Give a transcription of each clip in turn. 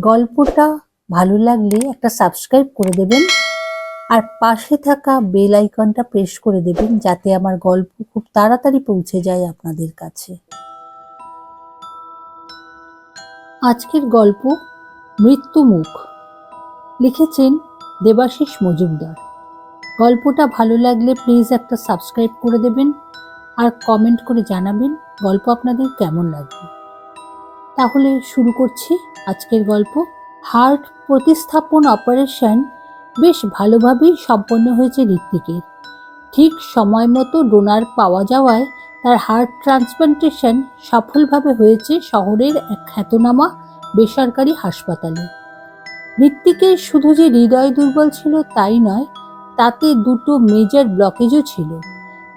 গল্পটা ভালো লাগলে একটা সাবস্ক্রাইব করে দেবেন আর পাশে থাকা বেল আইকনটা প্রেস করে দেবেন যাতে আমার গল্প খুব তাড়াতাড়ি পৌঁছে যায় আপনাদের কাছে। আজকের গল্প মৃত্যুমুখ। লিখেছেন দেবাশিস মজুমদার। গল্পটা ভালো লাগলে প্লিজ একটা সাবস্ক্রাইব করে দেবেন আর কমেন্ট করে জানাবেন গল্প আপনাদের কেমন লাগবে তাহলে শুরু করছি আজকের গল্প। হার্ট প্রতিস্থাপন অপারেশন বেশ ভালোভাবেই সম্পন্ন হয়েছে ঋত্বিকের। ঠিক সময় মতো ডোনার পাওয়া যাওয়ায় তার হার্ট ট্রান্সপ্লান্টেশন সফলভাবে হয়েছে শহরের এক খ্যাতনামা বেসরকারি হাসপাতালে। ঋত্বিকের শুধু যে হৃদয় দুর্বল ছিল তাই নয়, তাতে দুটো মেজর ব্লকেজও ছিল।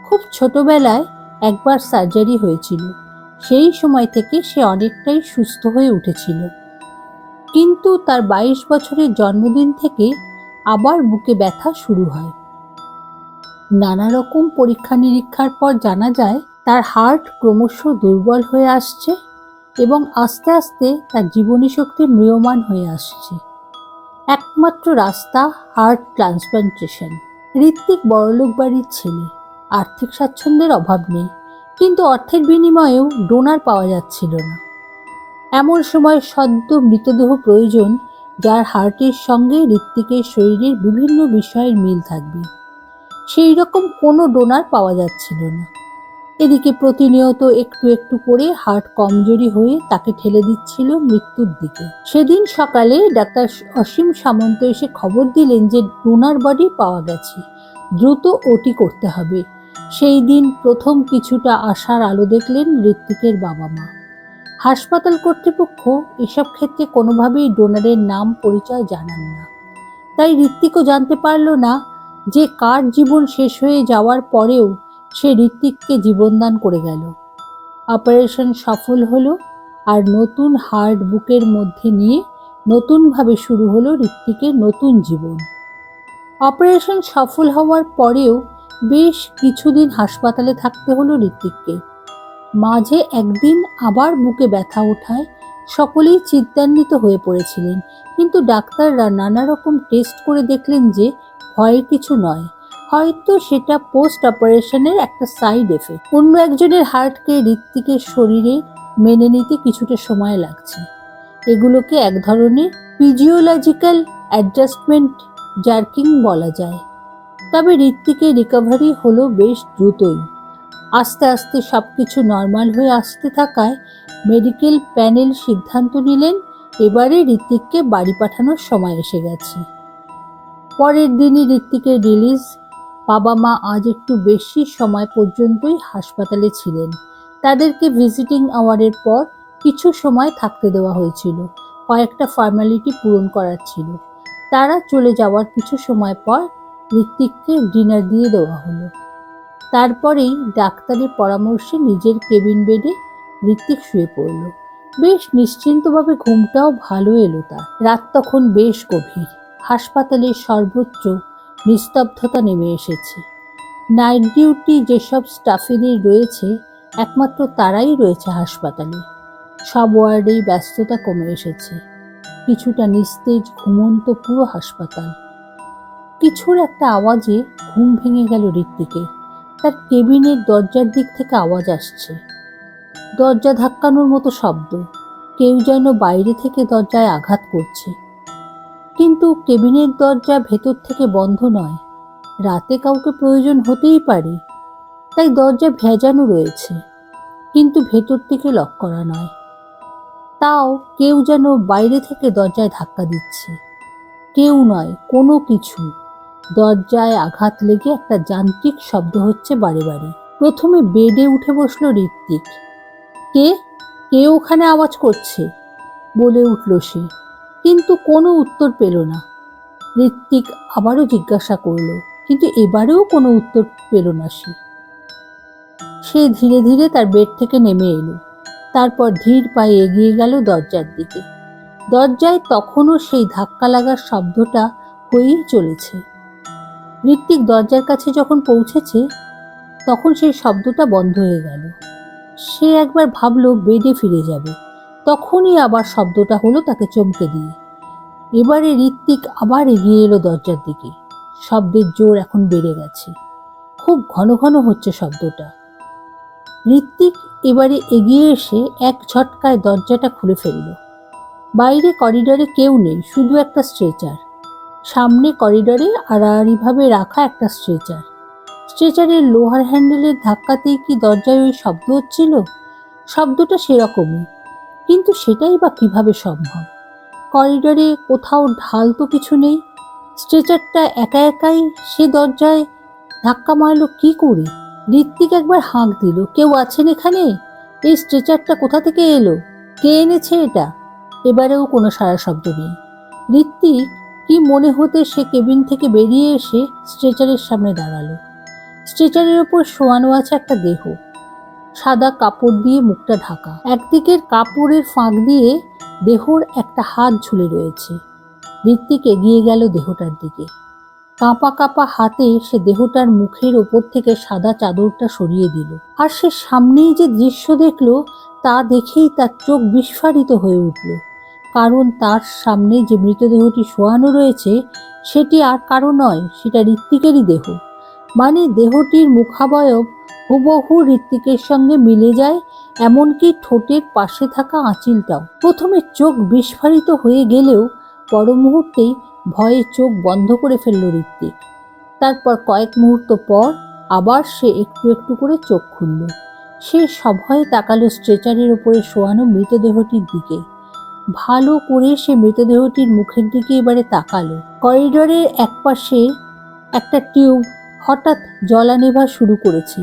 খুব ছোটবেলায় একবার সার্জারি হয়েছিল। সেই সময় থেকে সে অনেকটাই সুস্থ হয়ে উঠেছিল। কিন্তু তার বাইশ বছরের জন্মদিন থেকে আবার বুকে ব্যথা শুরু হয়। নানা রকম পরীক্ষা নিরীক্ষার পর জানা যায়, তার হার্ট ক্রমশ দুর্বল হয়ে আসছে এবং আস্তে আস্তে তার জীবনী শক্তি ম্রিয়মান হয়ে আসছে। একমাত্র রাস্তা হার্ট ট্রান্সপ্লান্টেশন। ঋত্বিক বড়লোক বাড়ির ছেলে। আর্থিক স্বাচ্ছন্দ্যের অভাব নেই। কিন্তু অর্থের বিনিময়েও ডোনার পাওয়া যাচ্ছিল না। এমন সময় সদ্য মৃতদেহ প্রয়োজন, যার হার্টের সঙ্গে ঋত্বিকের শরীরের বিভিন্ন বিষয়ের মিল থাকবে। সেই রকম কোনো ডোনার পাওয়া যাচ্ছিল না। এদিকে প্রতিনিয়ত একটু একটু করে হার্ট কমজোরি হয়ে তাকে ঠেলে দিচ্ছিল মৃত্যুর দিকে। সেদিন সকালে ডাক্তার অসীম সামন্ত এসে খবর দিলেন যে ডোনার বডি পাওয়া গেছে। দ্রুত ওটি করতে হবে। সেই দিন প্রথম কিছুটা আশার আলো দেখলেন ঋত্বিকের বাবা মা। হাসপাতাল কর্তৃপক্ষ এসব ক্ষেত্রে কোনোভাবেই ডোনারের নাম পরিচয় জানান না। তাই ঋত্বিকও জানতে পারল না যে কার জীবন শেষ হয়ে যাওয়ার পরেও সে ঋত্বিককে জীবনদান করে গেল। অপারেশন সফল হলো আর নতুন হার্ট বুকের মধ্যে নিয়ে নতুনভাবে শুরু হলো ঋত্বিকের নতুন জীবন। অপারেশন সফল হওয়ার পরেও বেশ কিছুদিন হাসপাতালে থাকতে হলো ঋত্বিককে। মাঝে একদিন আবার বুকে ব্যথা ওঠায় সকলেই চিন্তান্বিত হয়ে পড়েছিলেন, কিন্তু ডাক্তাররা নানা রকম টেস্ট করে দেখলেন যে ভয়ের কিছু নয়। হয়তো সেটা পোস্ট অপারেশনের একটা সাইড এফেক্ট। অন্য একজনের হার্টকে ঋত্বিকের শরীরে মেনে নিতে কিছুটা সময় লাগছে। এগুলোকে এক ধরনের ফিজিওলজিক্যাল অ্যাডজাস্টমেন্ট জার্কিং বলা যায়। তবে ঋত্বিকের রিকভারি হলো বেশ দ্রুতই। আস্তে আস্তে সব কিছু নর্মাল হয়ে আসতে থাকায় মেডিকেল প্যানেল সিদ্ধান্ত নিলেন, এবারে ঋত্বিককে বাড়ি পাঠানোর সময় এসে গেছে। পরের দিনই ঋত্বিকের রিলিজ বাবা মা আজ একটু বেশি সময় পর্যন্তই হাসপাতালে ছিলেন। তাদেরকে ভিজিটিং আওয়ারের পর কিছু সময় থাকতে দেওয়া হয়েছিল, কয়েকটা ফর্মালিটি পূরণ করার ছিল। তারা চলে যাওয়ার কিছু সময় পর ঋত্বিককে ডিনার দিয়ে দেওয়া হলো। তারপরেই ডাক্তারের পরামর্শে নিজের কেবিন বেডে ঋত্বিক শুয়ে পড়ল। বেশ নিশ্চিন্তভাবে ঘুমটাও ভালো এলো তার। রাত তখন বেশ গভীর। হাসপাতালের সর্বোচ্চ নিস্তব্ধতা নেমে এসেছে। নাইট ডিউটি যেসব স্টাফেদের রয়েছে, একমাত্র তারাই রয়েছে হাসপাতালে। সব ওয়ার্ডেই ব্যস্ততা কমে এসেছে। কিছুটা নিস্তেজ, ঘুমন্ত পুরো হাসপাতাল। কিছুর একটা আওয়াজে ঘুম ভেঙে গেল ঋত্বিকের তার কেবিনের দরজার দিক থেকে আওয়াজ আসছে। দরজা ধাক্কানোর মতো শব্দ। কেউ যেন বাইরে থেকে দরজায় আঘাত করছে। কিন্তু কেবিনের দরজা ভেতর থেকে বন্ধ নয়। রাতে কাউকে প্রয়োজন হতেই পারে। তাই দরজা ভেজানো রয়েছে। কিন্তু ভেতর থেকে লক করা নয়। তাও কেউ যেন বাইরে থেকে দরজায় ধাক্কা দিচ্ছে। কেউ নয়, কোনো কিছু। দরজায় আঘাত লেগে একটা যান্ত্রিক শব্দ হচ্ছে বারে বারে। প্রথমে বেডে উঠে বসল ঋত্বিক। কে? কে ওখানে আওয়াজ করছে? বলে উঠল সে। কিন্তু কোনো উত্তর পেল না। ঋত্বিক আবারও জিজ্ঞাসা করল, কিন্তু এবারেও কোনো উত্তর পেল না সে। সে ধীরে ধীরে তার বেড থেকে নেমে এলো। তারপর ধীর পায়ে এগিয়ে গেল দরজার দিকে। দরজায় তখনও সেই ধাক্কা লাগার শব্দটা হয়েই চলেছে। ঋত্বিক দরজার কাছে যখন পৌঁছেছে, তখন সেই শব্দটা বন্ধ হয়ে গেল। সে একবার ভাবলো বেডে ফিরে যাবে। তখনই আবার শব্দটা হলো তাকে চমকে দিয়ে। এবারে ঋত্বিক আবার এগিয়ে এলো দরজার দিকে। শব্দের জোর এখন বেড়ে গেছে। খুব ঘন ঘন হচ্ছে শব্দটা। ঋত্বিক এবারে এগিয়ে এসে এক ঝটকায় দরজাটা খুলে ফেলল। বাইরে করিডরে কেউ নেই, শুধু একটা স্ট্রেচার। সামনে করিডরে আড়াআড়িভাবে রাখা একটা স্ট্রেচার। স্ট্রেচারের লোহার হ্যান্ডেলের ধাক্কাতেই কি দরজায় ওই শব্দ হচ্ছিল? শব্দটা সেরকমই, কিন্তু সেটাই বা কীভাবে সম্ভব? করিডরে কোথাও ঢাল তো কিছু নেই। স্ট্রেচারটা একা একাই সে দরজায় ধাক্কা মারলো কি করে? ঋত্বিক একবার হাঁক দিল, কেউ আছেন এখানে? এই স্ট্রেচারটা কোথা থেকে এলো? কে এনেছে এটা? এবারেও কোনো সারা শব্দ নেই। ঋত্বিক কি মনে হতে সে কেবিন থেকে বেরিয়ে এসে স্ট্রেচারের সামনে দাঁড়াল। স্ট্রেচারের ওপর শোয়ানো আছে একটা দেহ। সাদা কাপড় দিয়ে মুখটা ঢাকা। একদিকের কাপড়ের ফাঁক দিয়ে দেহর একটা হাত ঝুলে রয়েছে। ঋত্বিক এগিয়ে গেল দেহটার দিকে। কাঁপা কাঁপা হাতে সে দেহটার মুখের ওপর থেকে সাদা চাদরটা সরিয়ে দিল। আর সে সামনেই যে দৃশ্য দেখল, তা দেখেই তার চোখ বিস্ফারিত হয়ে উঠল। কারণ তার সামনে যে মৃতদেহটি শোয়ানো রয়েছে, সেটি আর কারও নয়, সেটা ঋত্বিকেরই দেহ। মানে দেহটির মুখাবয়ব হুবহু ঋত্বিকের সঙ্গে মিলে যায়, এমনকি ঠোঁটের পাশে থাকা আঁচিলটাও। প্রথমে চোখ বিস্ফারিত হয়ে গেলেও পর মুহূর্তেই ভয়ে চোখ বন্ধ করে ফেলল ঋত্বিক। তারপর কয়েক মুহূর্ত পর আবার সে একটু একটু করে চোখ খুলল। সে সভয়ে তাকালো স্ট্রেচারের উপরে শোয়ানো মৃতদেহটির দিকে। ভালো করে সে মৃতদেহটির মুখের দিকে এবারে তাকালো। করিডোরের একপাশে একটা টিউব হঠাৎ জ্বলা নেভা শুরু করেছে,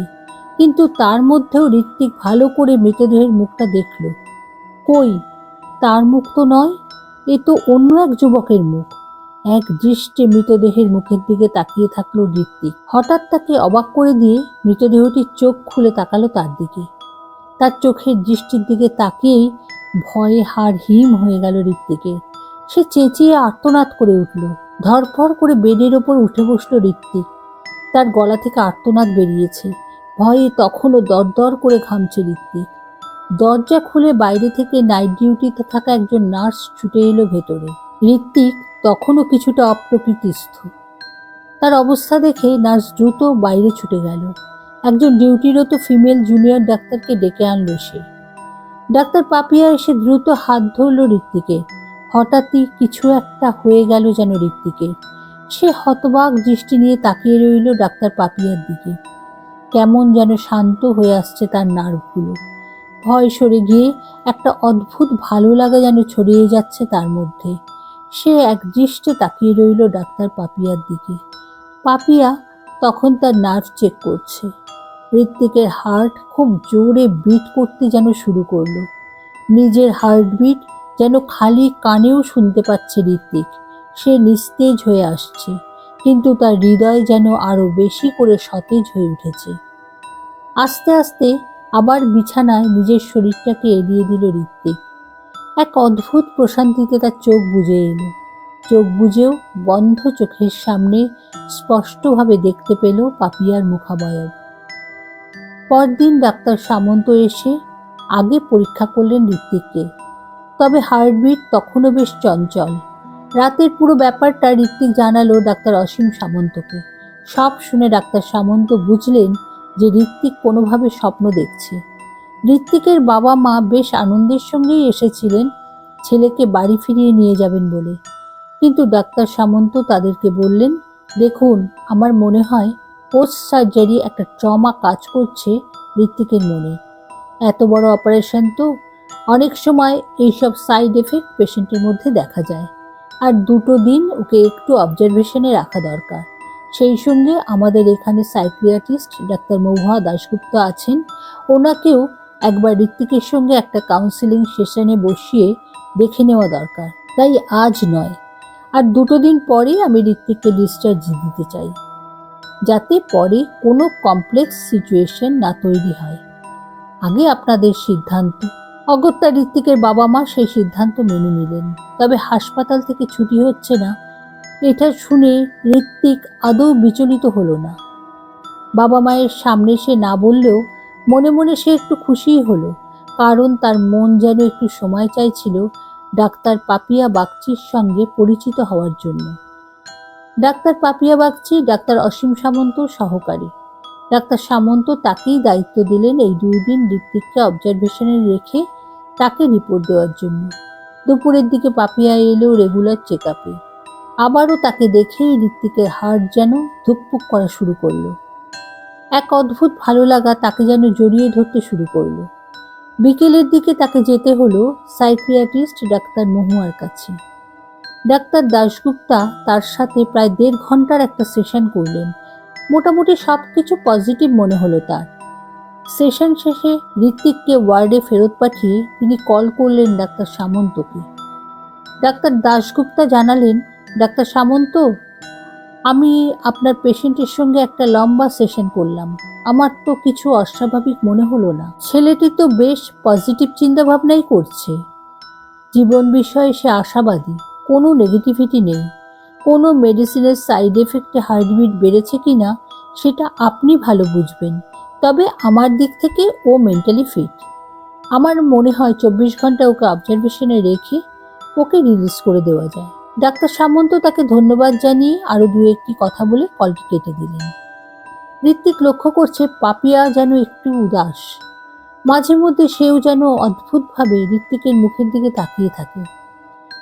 কিন্তু তার মধ্যেও ঋত্বিক ভালো করে মৃতদেহের মুখটা দেখল। কই? তার মুখ তো নয়, এ তো অন্য এক যুবকের মুখ। এক দৃষ্টে মৃতদেহের মুখের দিকে তাকিয়ে থাকল ঋত্বিক। হঠাৎ তাকে অবাক করে দিয়ে মৃতদেহটির চোখ খুলে তাকালো তার দিকে। তার চোখের দৃষ্টির দিকে তাকিয়েই ভয়ে হার হিম হয়ে গেল ঋত্বিকের। সে চেঁচিয়ে আর্তনাদ করে উঠল, ধরফর করে বেডের ওপর উঠে বসল ঋত্বিক। তার গলা থেকে আর্তনাদ বেরিয়েছে, ভয়ে তখনও দরদর করে ঘামছে ঋত্বিক। দরজা খুলে বাইরে থেকে নাইট ডিউটিতে থাকা একজন নার্স ছুটে এলো ভেতরে। ঋত্বিক তখনও কিছুটা অপ্রকৃতিস্থ। তার অবস্থা দেখে নার্স দ্রুত বাইরে ছুটে গেল। একজন ডিউটিরত ফিমেল জুনিয়র ডাক্তারকে ডেকে আনলো সে। ডাক্তার পাপিয়া এসে দ্রুত হাত ধরল ঋত্বিকে। হঠাৎই কিছু একটা হয়ে গেল যেন ঋত্বিকে। সে হতবাক দৃষ্টি নিয়ে তাকিয়ে রইল ডাক্তার পাপিয়ার দিকে। কেমন যেন শান্ত হয়ে আসছে তার নার্ভগুলো। ভয় সরে গিয়ে একটা অদ্ভুত ভালো লাগা যেন ছড়িয়ে যাচ্ছে তার মধ্যে। সে এক দৃষ্টে তাকিয়ে রইল ডাক্তার পাপিয়ার দিকে। পাপিয়া তখন তার নার্ভ চেক করছে। ঋত্বিকের হার্ট খুব জোরে বিট করতে যেন শুরু করল। নিজের হার্টবিট যেন খালি কানেও শুনতে পাচ্ছে ঋত্বিক। সে নিস্তেজ হয়ে আসছে, কিন্তু তার হৃদয় যেন আরও বেশি করে সতেজ হয়ে উঠেছে। আস্তে আস্তে আবার বিছানায় নিজের শরীরটাকে এড়িয়ে দিল ঋত্বিক। এক অদ্ভুত প্রশান্তিতে তার চোখ বুজে এলো। চোখ বুজেও বন্ধ চোখের সামনে স্পষ্টভাবে দেখতে পেল পাপিয়ার মুখাবয়ব। পরদিন ডাক্তার সামন্ত এসে আগে পরীক্ষা করলেন ঋত্বিককে। তবে হার্টবিট তখনও বেশ চঞ্চল। রাতের পুরো ব্যাপারটা ঋত্বিক জানালো ডাক্তার অসীম সামন্তকে। সব শুনে ডাক্তার সামন্ত বুঝলেন যে ঋত্বিক কোনোভাবে স্বপ্ন দেখছে। ঋত্বিকের বাবা মা বেশ আনন্দের সঙ্গেই এসেছিলেন, ছেলেকে বাড়ি ফিরিয়ে নিয়ে যাবেন বলে। কিন্তু ডাক্তার সামন্ত তাদেরকে বললেন, দেখুন, আমার মনে হয় পোস্ট সার্জারি একটা ট্রমা কাজ করছে ঋত্বিকের মনে। এত বড় অপারেশন তো অনেক সময় এইসব সাইড এফেক্ট পেশেন্টের মধ্যে দেখা যায়। আর দুটো দিন ওকে একটু অবজারভেশনে রাখা দরকার। সেই সঙ্গে আমাদের এখানে সাইক্রিয়াটিস্ট ডাক্তার মহুয়া দাশগুপ্ত আছেন। ওনাকেও একবার ঋত্বিকের সঙ্গে একটা কাউন্সিলিং সেশনে বসিয়ে দেখে নেওয়া দরকার। তাই আজ নয়। আর দুটো দিন পরেই আমি ঋত্বিককে ডিসচার্জ দিতে চাই। যাতে পরে কোনো কমপ্লেক্স সিচুয়েশন না তৈরি হয়। আগে আপনাদের সিদ্ধান্ত। অগত্যা ঋত্বিকের বাবা মা সেই সিদ্ধান্ত মেনে নিলেন। তবে হাসপাতাল থেকে ছুটি হচ্ছে না। এটা শুনে ঋত্বিক আদৌ বিচলিত হলো না। বাবা মায়ের সামনে সে না বললেও মনে মনে সে একটু খুশিই হলো। কারণ তার মন যেন একটু সময় চাইছিল ডাক্তার পাপিয়া বাগচির সঙ্গে পরিচিত হওয়ার জন্য। ডাক্তার পাপিয়া বাগচি, ডাক্তার অসীম সামন্ত সহকারী। ডাক্তার সামন্ত তাকেই দায়িত্ব দিলেন এই দুই দিন ঋত্বিককে অবজারভেশনে রেখে তাকে রিপোর্ট দেওয়ার জন্য। দুপুরের দিকে পাপিয়া এলো রেগুলার চেক আপে আবারও তাকে দেখেই ঋত্বিকের হার্ট যেন ধুকপুক করা শুরু করল। এক অদ্ভুত ভালো লাগা তাকে যেন জড়িয়ে ধরতে শুরু করল। বিকেলের দিকে তাকে যেতে হলো সাইকিয়াট্রিস্ট ডাক্তার মহুয়ার কাছে। ডাক্তার দাশগুপ্তা তার সাথে প্রায় দেড় ঘণ্টার একটা সেশন করলেন। মোটামুটি সব কিছু পজিটিভ মনে হলো তার। সেশন শেষে ঋত্বিককে ওয়ার্ডে ফেরত পাঠিয়ে তিনি কল করলেন ডাক্তার সামন্তকে। ডাক্তার দাশগুপ্তা জানালেন, ডাক্তার সামন্ত, আমি আপনার পেশেন্টের সঙ্গে একটা লম্বা সেশন করলাম। আমার তো কিছু অস্বাভাবিক মনে হলো না। ছেলেটি তো বেশ পজিটিভ চিন্তাভাবনাই করছে। জীবন বিষয়ে সে আশাবাদী। কোনো নেগেটিভিটি নেই। কোনো মেডিসিনের সাইড এফেক্টে হার্টবিট বেড়েছে কি না সেটা আপনি ভালো বুঝবেন। তবে আমার দিক থেকে ও মেন্টালি ফিট আমার মনে হয় চব্বিশ ঘণ্টা ওকে অবজারভেশনে রেখে ওকে রিলিজ করে দেওয়া যায়। ডাক্তার সামন্ত তাকে ধন্যবাদ জানিয়ে আরও দু একটি কথা বলে কলটি কেটে দিলেন। ঋত্বিক লক্ষ্য করছে পাপিয়া যেন একটু উদাস। মাঝে মধ্যে সেও যেন অদ্ভুতভাবে ঋত্বিকের মুখের দিকে তাকিয়ে থাকে।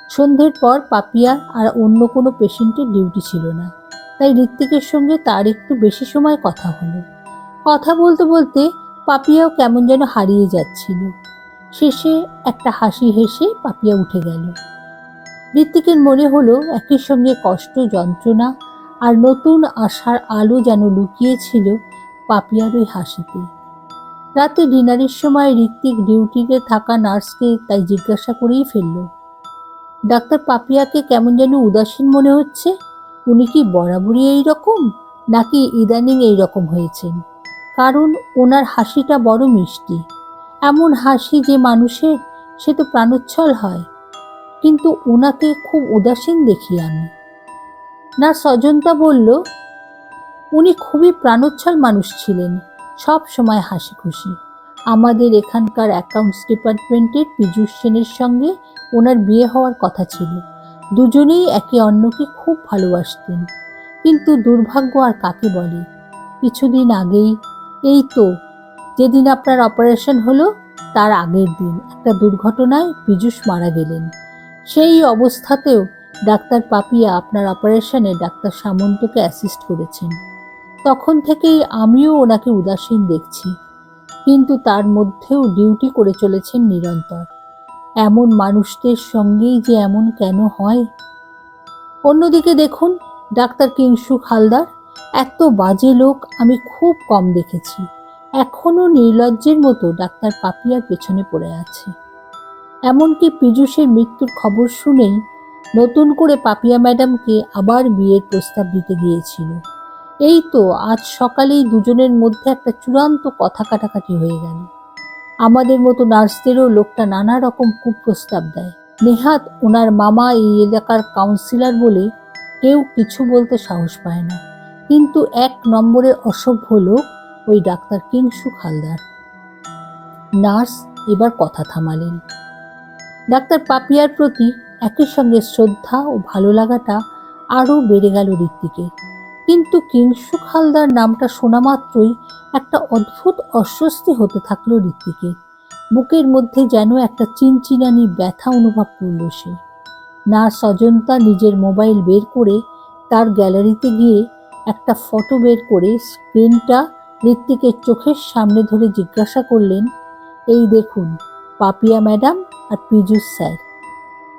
সন্ধ্যের পর পাপিয়ার আর অন্য কোনো পেশেন্টের ডিউটি ছিল না। তাই ঋত্বিকের সঙ্গে তার একটু বেশি সময় কথা হলো। কথা বলতে বলতে পাপিয়াও কেমন যেন হারিয়ে যাচ্ছিল। শেষে একটা হাসি হেসে পাপিয়া উঠে গেল। ঋত্বিকের মনে হলো একই সঙ্গে কষ্ট, যন্ত্রণা আর নতুন আশার আলো যেন লুকিয়েছিল পাপিয়ার ওই হাসিতে। রাতে ডিনারের সময় ঋত্বিক ডিউটিতে থাকা নার্সকে তাই জিজ্ঞাসা করেই ফেলল ডাক্তার পাপিয়াকে কেমন যেন উদাসীন মনে হচ্ছে। উনি কি বরাবরই এই রকম নাকি ইদানিং এই রকম হয়েছেন? কারণ ওনার হাসিটা বড় মিষ্টি। এমন হাসি যে মানুষের, সে তো প্রাণোচ্ছল হয়। কিন্তু ওনাকে খুব উদাসীন দেখি আমি। না, সজনতা বলল, উনি খুবই প্রাণোচ্ছল মানুষ ছিলেন, সব সময় হাসি খুশি আমাদের এখানকার অ্যাকাউন্টস ডিপার্টমেন্টের পীযূষ সেনের সঙ্গে ওনার বিয়ে হওয়ার কথা ছিল। দুজনেই একে অন্যকে খুব ভালোবাসতেন। কিন্তু দুর্ভাগ্য আর কাকে বলে? কিছুদিন আগেই, এই তো, যেদিন আপনার অপারেশন হলো, তার আগের দিন একটা দুর্ঘটনায় পীযূষ মারা গেলেন। সেই অবস্থাতেও ডাক্তার পাপিয়া আপনার অপারেশনে ডাক্তার সামন্তকে অ্যাসিস্ট করেছেন। তখন থেকেই আমিও ওনাকে উদাসীন দেখছি। কিন্তু তার মধ্যেও ডিউটি করে চলেছেন নিরন্তর। এমন মানুষদের সঙ্গেই যে এমন কেন হয়? অন্যদিকে দেখুন, ডাক্তার কিংসুক হালদার এত বাজে লোক আমি খুব কম দেখেছি। এখনও নির্লজ্জের মতো ডাক্তার পাপিয়ার পেছনে পড়ে আছে। এমনকি পীযূষের মৃত্যুর খবর শুনেই নতুন করে পাপিয়া ম্যাডামকে আবার বিয়ের প্রস্তাব দিতে গিয়েছিল। এই তো আজ সকালেই দুজনের মধ্যে একটা চূড়ান্ত কথা কাটাকাটি হয়ে গেল। আমাদের মতো নার্সদেরও লোকটা নানা রকম কুপ্রস্তাব দেয়। নেহাত ওনার মামা এই এলাকার কাউন্সিলর বলে কেউ কিছু বলতে সাহস পায় না। কিন্তু এক নম্বরের অসভ্য লোক ওই ডাক্তার কিংসুক হালদার নার্স এবার কথা থামালেন। ডাক্তার পাপিয়ার প্রতি একই সঙ্গে শ্রদ্ধা ও ভালো লাগাটা আরও বেড়ে গেল ঋত্বিকের। কিন্তু কিংসুক হালদার নামটা শোনা মাত্রই একটা অদ্ভুত অস্বস্তি হতে থাকল ঋত্বিকের। বুকের মধ্যে যেন একটা চিনচিনানি ব্যথা অনুভব করল সে। না অজন্তা নিজের মোবাইল বের করে তার গ্যালারিতে গিয়ে একটা ফটো বের করে স্ক্রিনটা ঋত্বিকের চোখের সামনে ধরে জিজ্ঞাসা করলেন, এই দেখুন, পাপিয়া ম্যাডাম আর পীযুষ স্যার।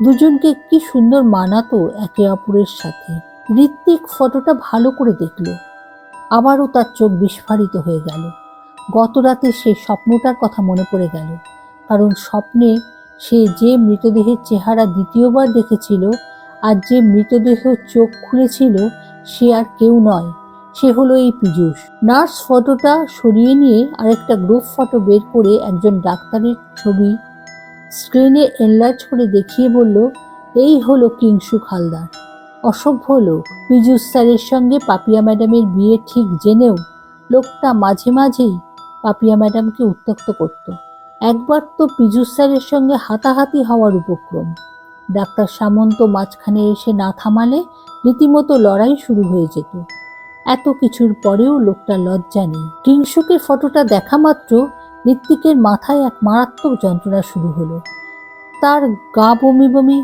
দুজনকে কি সুন্দর মানাতো একে অপরের সাথে? ঋত্বিক ফটোটা ভালো করে দেখল। আবারও তার চোখ বিস্ফারিত হয়ে গেল। গত রাতে সেই স্বপ্নটার কথা মনে পড়ে গেল। কারণ স্বপ্নে সে যে মৃতদেহের চেহারা দ্বিতীয়বার দেখেছিল আর যে মৃতদেহ চোখ খুলেছিল সে আর কেউ নয়, সে হলো এই পীযূষ। নার্স ফটোটা সরিয়ে নিয়ে আরেকটা গ্রুপ ফটো বের করে একজন ডাক্তারের ছবি স্ক্রিনে এনলার্জ করে দেখিয়ে বলল, এই হলো কিংসুক হালদার অসভ্য লোক। পীযূষ স্যারের সঙ্গে পাপিয়া ম্যাডামের বিয়ে ঠিক জেনেও লোকটা মাঝে মাঝেই পাপিয়া ম্যাডামকে উত্তক্ত করত। একবার তো পীযুষ স্যারের সঙ্গে হাতাহাতি হওয়ার উপক্রম। ডাক্তার সামন্ত মাঝখানে এসে না থামালে রীতিমতো লড়াই শুরু হয়ে যেত। এত কিছুর পরেও লোকটা লজ্জা নেই। কিংসুকের ফটোটা দেখা মাত্র ঋত্বিকের মাথায় এক মারাত্মক যন্ত্রণা শুরু হলো। তার গা বমি বমি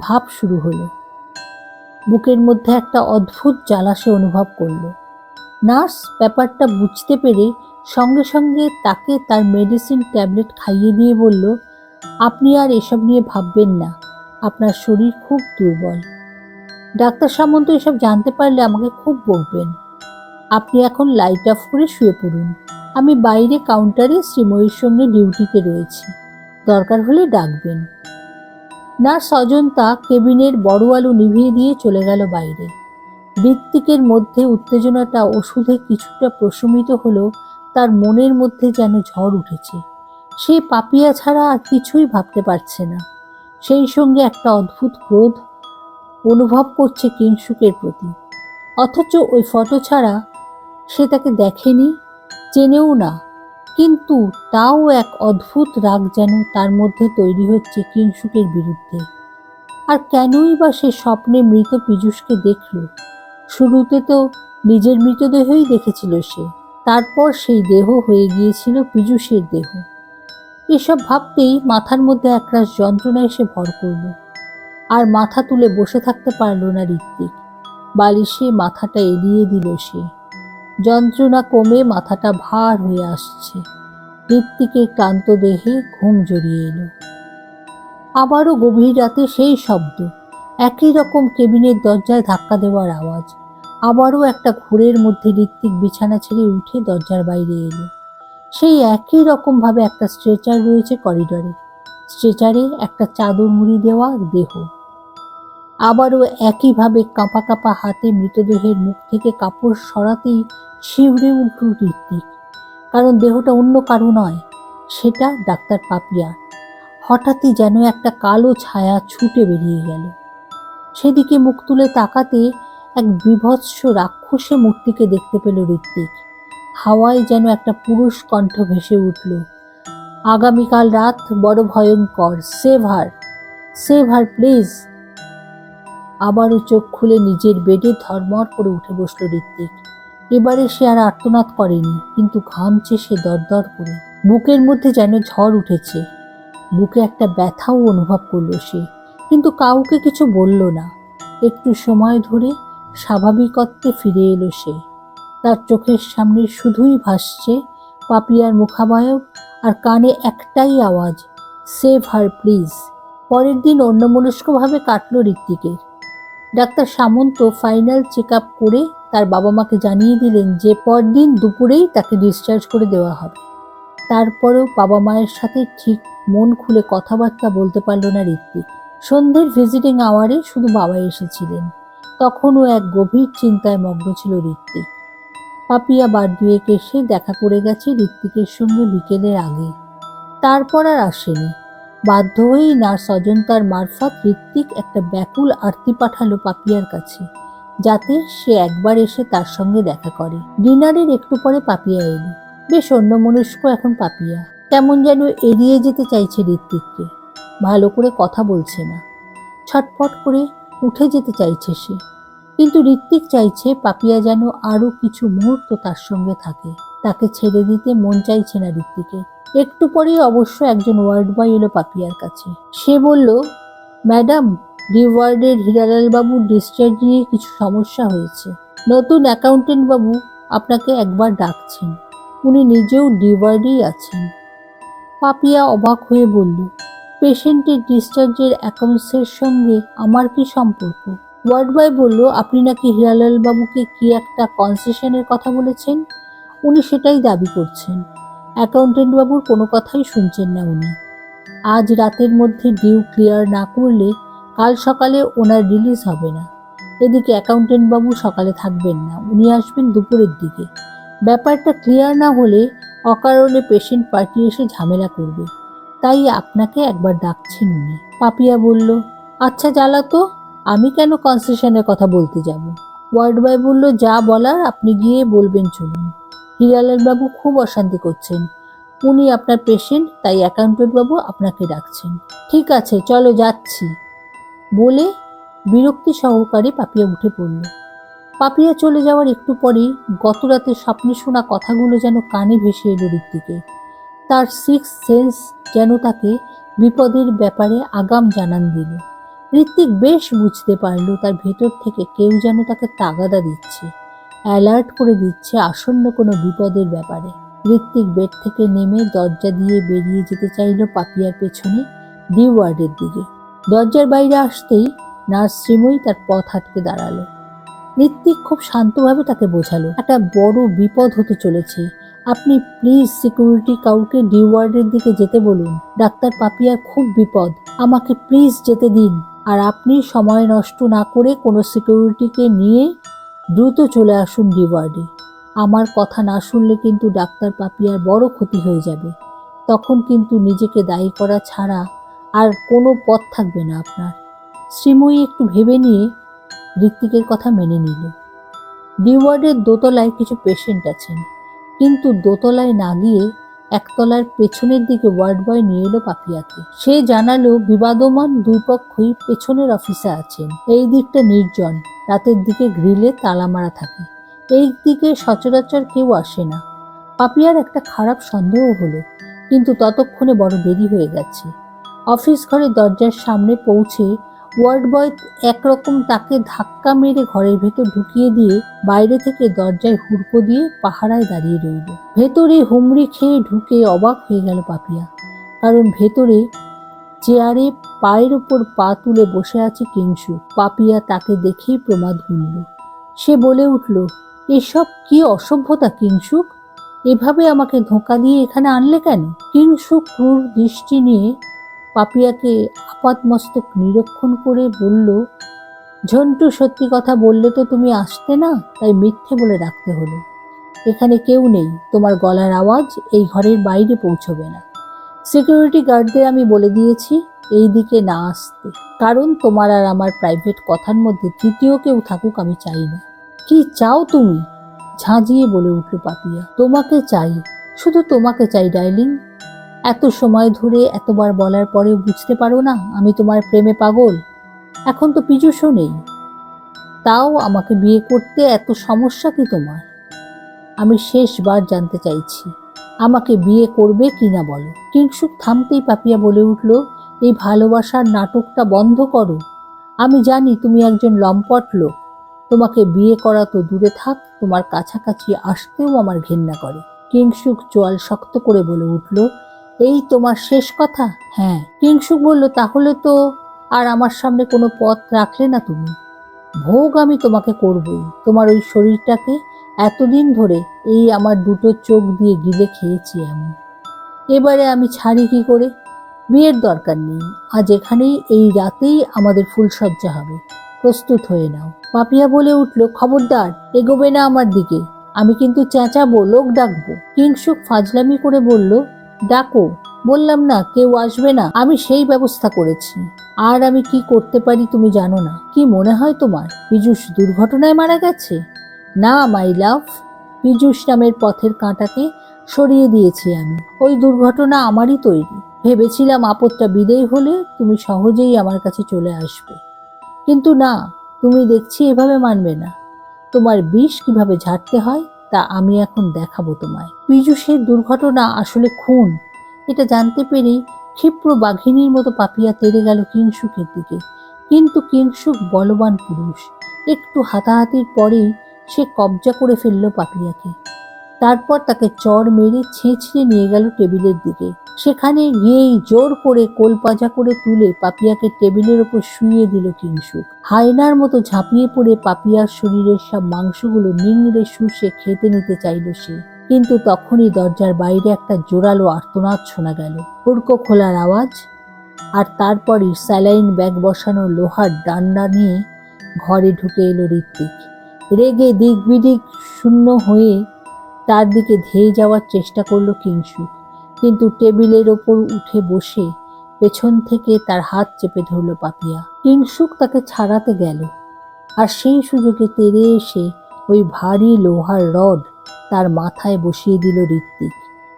ভাব শুরু হলো। বুকের মধ্যে একটা অদ্ভুত জ্বালা সে অনুভব করল। নার্স ব্যাপারটা বুঝতে পেরে সঙ্গে সঙ্গে তাকে তার মেডিসিন ট্যাবলেট খাইয়ে দিয়ে বলল, আপনি আর এসব নিয়ে ভাববেন না, আপনার শরীর খুব দুর্বল। ডাক্তার সামন্ত এসব জানতে পারলে আমাকে খুব বকবেন। আপনি এখন লাইট অফ করে শুয়ে পড়ুন। আমি বাইরে কাউন্টারে শ্রীময়ীর সঙ্গে ডিউটিতে রয়েছি। দরকার হলে ডাকবেন। নার্স অজন্তা কেবিনের বড় আলো নিভিয়ে দিয়ে চলে গেল বাইরে। ঋত্বিকের মধ্যে উত্তেজনাটা ওষুধে কিছুটা প্রশমিত হলেও তার মনের মধ্যে যেন ঝড় উঠেছে। সে পাপিয়া ছাড়া আর কিছুই ভাবতে পারছে না। সেই সঙ্গে একটা অদ্ভুত ক্রোধ অনুভব করছে কিংসুকের প্রতি। অথচ ওই ফটো ছাড়া সে তাকে দেখেনি, চেনেও না। কিন্তু তাও এক অদ্ভুত রাগ যেন তার মধ্যে তৈরি হচ্ছে কিংসুকের বিরুদ্ধে। আর কেনই বা সে স্বপ্নে মৃত পীযূষকে দেখল? শুরুতে তো নিজের মৃতদেহই দেখেছিল সে, তারপর সেই দেহ হয়ে গিয়েছিল পীযূষের দেহ। এসব ভাবতেই মাথার মধ্যে একরাশ যন্ত্রণা এসে ভর করল। আর মাথা তুলে বসে থাকতে পারল না ঋত্বিক। বালিশে মাথাটা এড়িয়ে দিল সে। যন্ত্রণা কমে মাথাটা ভার হয়ে আসছে। ঋত্বিকের ক্লান্ত দেহে ঘুম জড়িয়ে এলো। আবারও গভীর রাতে সেই শব্দ, একই রকম কেবিনের দরজায় ধাক্কা দেওয়ার আওয়াজ, আবারও একটা ঘোরের মধ্যে ঋত্বিক বিছানা ছেড়ে উঠে দরজার বাইরে এলো। সেই একই রকমভাবে একটা স্ট্রেচার রয়েছে করিডরে। স্ট্রেচারে একটা চাদর মুড়ি দেওয়া দেহ। আবারও একইভাবে কাঁপা কাঁপা হাতে মৃতদেহের মুখ থেকে কাপড় সরাতেই শিউরে উঠল ঋত্বিক। কারণ দেহটা অন্য কারও নয়, সেটা ডাক্তার পাপিয়া হঠাৎই যেন একটা কালো ছায়া ছুটে বেরিয়ে গেল। সেদিকে মুখ তুলে তাকাতে এক বিভৎস রাক্ষসে মূর্তিকে দেখতে পেল ঋত্বিক। হাওয়ায় যেন একটা পুরুষ কণ্ঠ ভেসে উঠল, আগামীকাল রাত বড় ভয়ঙ্কর save her save her please আবারও চোখ খুলে নিজের বেডে ধর্মর করে উঠে বসল ঋত্বিক। এবারে সে আর আর্তনাদ করেনি, কিন্তু ঘামছে সে দরদর করে। বুকের মধ্যে যেন ঝড় উঠেছে। বুকে একটা ব্যথাও অনুভব করল সে, কিন্তু কাউকে কিছু বলল না। একটু সময় ধরে স্বাভাবিকত্বে ফিরে এলো সে। তার চোখের সামনে শুধুই ভাসছে পাপিয়ার মুখাবয়ব আর কানে একটাই আওয়াজ সেভ হার প্লিজ পরের দিন অন্যমনস্কভাবে কাটল ঋত্বিকের। ডাক্তার সামন্ত ফাইনাল চেক করে তার বাবা মাকে জানিয়ে দিলেন যে পরদিন দুপুরেই তাকে ডিসচার্জ করে দেওয়া হবে। তারপরেও বাবা মায়ের সাথে ঠিক মন খুলে কথাবার্তা বলতে পারল না ঋত্বিক। সন্ধ্যের ভিজিটিং আওয়ারে শুধু বাবা এসেছিলেন। তখনও এক গভীর চিন্তায় মগ্ন ছিল ঋত্বিক। পাপিয়া বার দুয়েক এসে দেখা করে গেছে ঋত্বিকের সঙ্গে বিকেলের আগে। তারপর আর আসেনি। বাধ্য হয়েই নার্স অজন্তার মারফত ঋত্বিক একটা ব্যাকুল আরতি পাঠালো পাপিয়ার কাছে, যাতে সে একবার এসে তার সঙ্গে দেখা করে। ডিনারের একটু পরে পাপিয়া এলো। বেশ অন্যমনস্ক এখন পাপিয়া। কেমন যেন এড়িয়ে যেতে চাইছে ঋত্বিককে। ভালো করে কথা বলছে না। ছটফট করে উঠে যেতে চাইছে সে। কিন্তু ঋত্বিক চাইছে পাপিয়া যেন আরও কিছু মুহূর্ত তার সঙ্গে থাকে। তাকে ছেড়ে দিতে মন চাইছে না ঋত্বিকে একটু পরেই অবশ্য একজন ওয়ার্ড বয় এলো পাপিয়ার কাছে। সে বলল, ম্যাডাম রিওয়ার্ডের হিরালাল বাবুর ডিসচার্জ নিয়ে কিছু সমস্যা হয়েছে। নতুন অ্যাকাউন্টেন্ট বাবু আপনাকে একবার ডাকছেন। উনি নিজেও ডি ওয়ার্ডেই আছেন। পাপিয়া অবাক হয়ে বলল, পেশেন্টের ডিসচার্জের অ্যাকাউন্টসের সঙ্গে আমার কি সম্পর্ক? ওয়ার্ড বয় বলল, আপনি নাকি হিরালাল বাবুকে কি একটা কনসেশনের কথা বলেছেন? উনি সেটাই দাবি করছেন। অ্যাকাউন্টেন্ট বাবুর কোনো কথাই শুনছেন না উনি। আজ রাতের মধ্যে ডিউ ক্লিয়ার না করলে কাল সকালে ওনার রিলিজ হবে না। এদিকে অ্যাকাউন্টেন্ট বাবু সকালে থাকবেন না, উনি আসবেন দুপুরের দিকে। ব্যাপারটা ক্লিয়ার না হলে অকারণে পেশেন্ট পার্টি এসে ঝামেলা করবে। তাই আপনাকে একবার ডাকছেন উনি। পাপিয়া বলল আচ্ছা জ্বালা তো আমি কেন কনসেশনের কথা বলতে যাব? ওয়ার্ড বয় বলল, যা বলার আপনি গিয়ে বলবেন, চলুন। বাবু খুব অশান্তি করছেন। উনি আপনার পেশেন্ট তাই বাবু আপনাকে ডাকছেন। ঠিক আছে, চলো যাচ্ছি। বলে বিরক্তি সহকারে পাপিয়া উঠে পড়ল। পাপিয়া চলে যাওয়ার একটু পরেই গত রাতে স্বপ্নে শোনা কথাগুলো যেন কানে ভেসে এলো ঋত্বিকে তার সিক্স সেন্স যেন তাকে বিপদের ব্যাপারে আগাম জানান দিল। ঋত্বিক বেশ বুঝতে পারল তার ভেতর থেকে কেউ যেন তাকে তাগাদা দিচ্ছে। অ্যালার্ট করে দিচ্ছে আসন্ন কোনো বিপদের ব্যাপারে। ঋত্বিক বেড থেকে নেমে দরজা দিয়ে বেরিয়ে যেতে চাইল পাপিয়ার পেছনে ডি ওয়ার্ডের দিকে। দরজার বাইরে আসতেই নার্স শ্রীময়ী তার পথ আটকে দাঁড়াল। ঋত্বিক খুব শান্তভাবে তাকে বোঝালো, একটা বড় বিপদ হতে চলেছে। আপনি প্লিজ সিকিউরিটি কাউকে ডি ওয়ার্ডের দিকে যেতে বলুন। ডাক্তার পাপিয়ার খুব বিপদ, আমাকে প্লিজ যেতে দিন। আর আপনি সময় নষ্ট না করে কোনো সিকিউরিটিকে নিয়ে দ্রুত চলে আসুন ডি ওয়ার্ডে। আমার কথা না শুনলে কিন্তু ডাক্তার পাপিয়ার বড় ক্ষতি হয়ে যাবে। তখন কিন্তু নিজেকে দায়ী করা ছাড়া আর কোনো পথ থাকবে না আপনার। শ্রীময়ী একটু ভেবে নিয়ে ঋত্বিকের কথা মেনে নিল। ডি ওয়ার্ডের দোতলায় কিছু পেশেন্ট আছেন। কিন্তু দোতলায় না গিয়ে একতলার পেছনের দিকে ওয়ার্ড বয় নিয়ে এলো পাপিয়াকে। সে জানালো, বিবাদমান দুই পক্ষই পেছনের অফিসে আছেন। এই দিকটা নির্জন। রাতের দিকে গ্রিলে তালা মারা থাকে। এই দিকে সচরাচর কেউ আসে না। পাপিয়ার একটা খারাপ সন্দেহ হলো, কিন্তু ততক্ষণে বড় দেরি হয়ে গেছে। অফিস ঘরের দরজার সামনে পৌঁছে ওয়ার্ড বয় একরকম তাকে ধাক্কা মেরে ঘরের ভেতর ঢুকিয়ে দিয়ে বাইরে থেকে দরজায় হুড়কো দিয়ে পাহারায় দাঁড়িয়ে রইল। ভেতরে হুমড়ি খেয়ে ঢুকে অবাক হয়ে গেল পাপিয়া। কারণ ভেতরে চেয়ারে পায়ের ওপর পা তুলে বসে আছে কিংসু। পাপিয়া তাকে দেখেই প্রমাদ গুনল। সে বলে উঠল, এসব কি অসভ্যতা কিংসুক এভাবে আমাকে ধোঁকা দিয়ে এখানে আনলে কেন? কিংসুক ক্রুর দৃষ্টি নিয়ে পাপিয়াকে আপাতমস্তক নিরীক্ষণ করে বলল, ঝন্টু, সত্যি কথা বললে তো তুমি আসতে না? তাই মিথ্যে বলে রাখতে হলো। এখানে কেউ নেই। তোমার গলার আওয়াজ এই ঘরের বাইরে পৌঁছবে না। সিকিউরিটি গার্ডদের আমি বলে দিয়েছি, এই দিকে না আসতে। কারণ তোমার আর আমার প্রাইভেট কথার মধ্যে তৃতীয় কেউ থাকুক আমি চাই না। কি চাও তুমি? ঝাঁঝিয়ে বলে উঠল পাপিয়া। তোমাকে চাই। শুধু তোমাকে চাই ডাইলিং এত সময় ধরে এতবার বলার পরেও বুঝতে পারো না আমি তোমার প্রেমে পাগল। এখন তো পিজুসও নেই। তাও আমাকে বিয়ে করতে এত সমস্যা কি তোমার? আমি শেষবার জানতে চাইছি, আমাকে বিয়ে করবে কি না বলো? কিংসুক থামতেই পাপিয়া বলে উঠল, এই ভালোবাসার নাটকটা বন্ধ করো। আমি জানি তুমি একজন লম্পট লোক। তোমাকে বিয়ে করা তো দূরে থাক, তোমার কাছাকাছি আসতেও আমার ঘেন্না করে। কিংসুক চোয়াল শক্ত করে বলে উঠল এই তোমার শেষ কথা? হ্যাঁ। কিংসুক বলল, তাহলে তো আর আমার সামনে কোনো পথ রাখলে না তুমি। ভোগ আমি তোমাকে করবই। তোমার ওই শরীরটাকে এতদিন ধরে এই আমার দুটো চোখ দিয়ে গিলে খেয়েছি আমি। এবারে আমি ছাড়ি কি করে? বিয়ের দরকার নেই। আজ এখানেই, এই রাতেই আমাদের ফুলসজ্জা হবে। প্রস্তুত হয়ে নাও। পাপিয়া বলে উঠল, খবরদার, এগোবে না আমার দিকে। আমি কিন্তু চেঁচাবো, লোক ডাকবো। কিংসুক ফাজলামি করে বলল ডাকো, বললাম না, কেউ আসবে না, আমি সেই ব্যবস্থা করেছি। আর আমি কি করতে পারি তুমি জানো না। কি মনে হয় তোমার? পীযুষ দুর্ঘটনায় মারা গেছে? না, মাই লাভ। পীযুষ নামের পথের কাঁটাকে সরিয়ে দিয়েছি আমি। ওই দুর্ঘটনা আমারই তৈরি। ভেবেছিলাম আপদটা বিদেয় হলে তুমি সহজেই আমার কাছে চলে আসবে। কিন্তু না, তুমি দেখছি এভাবে মানবে না। তোমার বিষ কীভাবে ঝাড়তে হয়? তা আমি এখন দেখাবো তোমায়। পীযুষের দুর্ঘটনা আসলে খুন? এটা জানতে পেরেই ক্ষিপ্র বাঘিনীর মতো পাপিয়া তেড়ে গেল কিংসুকের দিকে। কিন্তু কিংসুক বলবান পুরুষ। একটু হাতাহাতির পরেই সে কবজা করে ফেলল পাপিয়াকে। তারপর তাকে চড় মেরে ছেঁচড়ে নিয়ে গেল টেবিলের দিকে। সেখানে গিয়েই জোর করে কোলপাজা করে তুলে পাপিয়াকে টেবিলের ওপর শুইয়ে দিল কিংসুক হায়নার মতো ঝাঁপিয়ে পড়ে পাপিয়ার শরীরের সব মাংসগুলো নিংড়ে শুষে খেতে নিতে চাইল সে। কিন্তু তখনই দরজার বাইরে একটা জোরালো আর্তনাদ শোনা গেল। হুড়কো খোলার আওয়াজ আর তারপরই স্যালাইন ব্যাগ বসানো লোহার ডান্ডা নিয়ে ঘরে ঢুকে এলো ঋত্বিক। রেগে দিক বিদিক শূন্য হয়ে তার দিকে ধেয়ে যাওয়ার চেষ্টা করল কিংসুক কিন্তু টেবিলের ওপর উঠে বসে পেছন থেকে তার হাত চেপে ধরল পাপিয়া। কিংসুক তাকে ছাড়াতে গেল, আর সেই সুযোগে তেড়ে এসে ওই ভারী লোহার রড তার মাথায় বসিয়ে দিল ঋত্বিক।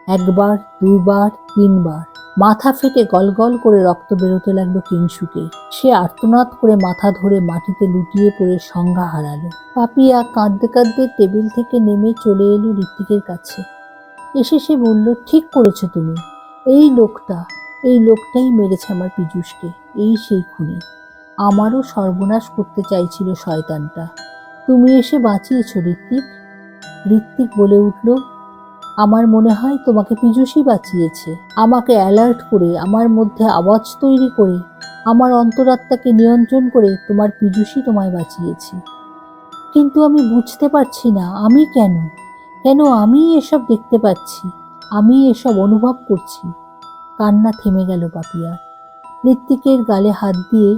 একবার, দুবার, তিনবার। মাথা ফেটে গলগল করে রক্ত বেরোতে লাগল কিংসুকে। সে আর্তনাদ করে মাথা ধরে মাটিতে লুটিয়ে পড়ে সংজ্ঞা হারালো। পাপিয়া কাঁদতে কাঁদতে টেবিল থেকে নেমে চলে এলো ঋত্বিকের কাছে। এসে সে বলল, ঠিক করেছ তুমি। এই লোকটা, এই লোকটাই মেরেছে আমার পীযুষকে। এই সেই খুনি। আমারও সর্বনাশ করতে চাইছিল শয়তানটা। তুমি এসে বাঁচিয়েছো ঋত্বিক। ঋত্বিক বলে উঠল, আমার মনে হয় তোমাকে পীযুষই বাঁচিয়েছে। আমাকে অ্যালার্ট করে, আমার মধ্যে আওয়াজ তৈরি করে, আমার অন্তরাত্মাকে নিয়ন্ত্রণ করে তোমার পীযুষই তোমায় বাঁচিয়েছে। কিন্তু আমি বুঝতে পারছি না, আমি কেন? কেন আমি এসব দেখতে পাচ্ছি? আমি এসব অনুভব করছি। কান্না থেমে গেল পাপিয়া ঋত্বিকের গালে হাত দিয়ে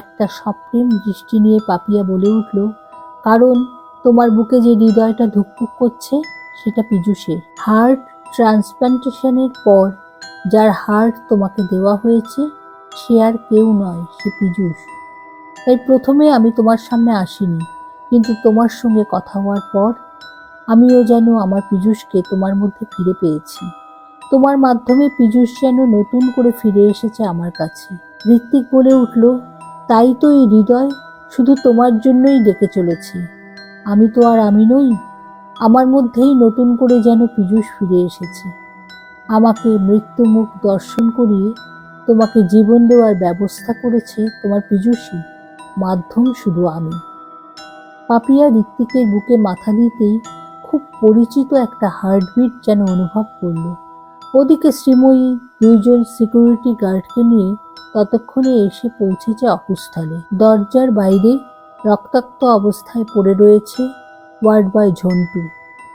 একটা সপ্রেম দৃষ্টি নিয়ে পাপিয়া বলে উঠল, কারণ তোমার বুকে যে হৃদয়টা ধুকপুক করছে, সেটা পীযুষের। হার্ট ট্রান্সপ্লান্টেশনের পর যার হার্ট তোমাকে দেওয়া হয়েছে, সে আর কেউ নয়, সে পীযুষ। তাই প্রথমে আমি তোমার সামনে আসিনি, কিন্তু তোমার সঙ্গে কথা হওয়ার পর আমিও যেন আমার পীযুষকে তোমার মধ্যে ফিরে পেয়েছি। তোমার মাধ্যমে পীযুষ যেন নতুন করে ফিরে এসেছে আমার কাছে। ঋত্বিক বলে উঠল, তাই তো এই হৃদয়, শুধু তোমার জন্যই ডেকে চলেছে। আমি তো আর আমি নই, আমার মধ্যেই নতুন করে যেন পীযুষ ফিরে এসেছে। আমাকে মৃত্যুমুখ দর্শন করিয়ে তোমাকে জীবন দেওয়ার ব্যবস্থা করেছে তোমার পীযুষই, মাধ্যম শুধু আমি। পাপিয়া ঋত্বিকের বুকে মাথা দিতেই খুব পরিচিত একটা হার্টবিট যেন অনুভব করল। ওদিকে শ্রীময়ী দুইজন সিকিউরিটি গার্ডকে নিয়ে ততক্ষণে এসে পৌঁছেছে অকুস্থলে দরজার বাইরে রক্তাক্ত অবস্থায় পড়ে রয়েছে ওয়ার্ড বয় ঝন্টু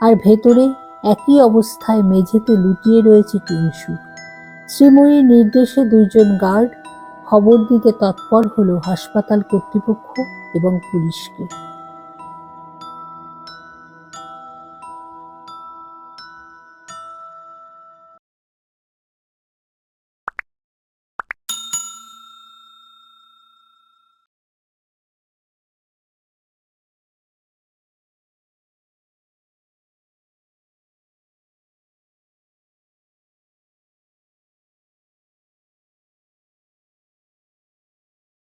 আর ভেতরে একই অবস্থায় মেঝেতে লুটিয়ে রয়েছে টিংসু। শ্রীময়ীর নির্দেশে দুইজন গার্ড খবর দিতে তৎপর হলো হাসপাতাল কর্তৃপক্ষ এবং পুলিশকে।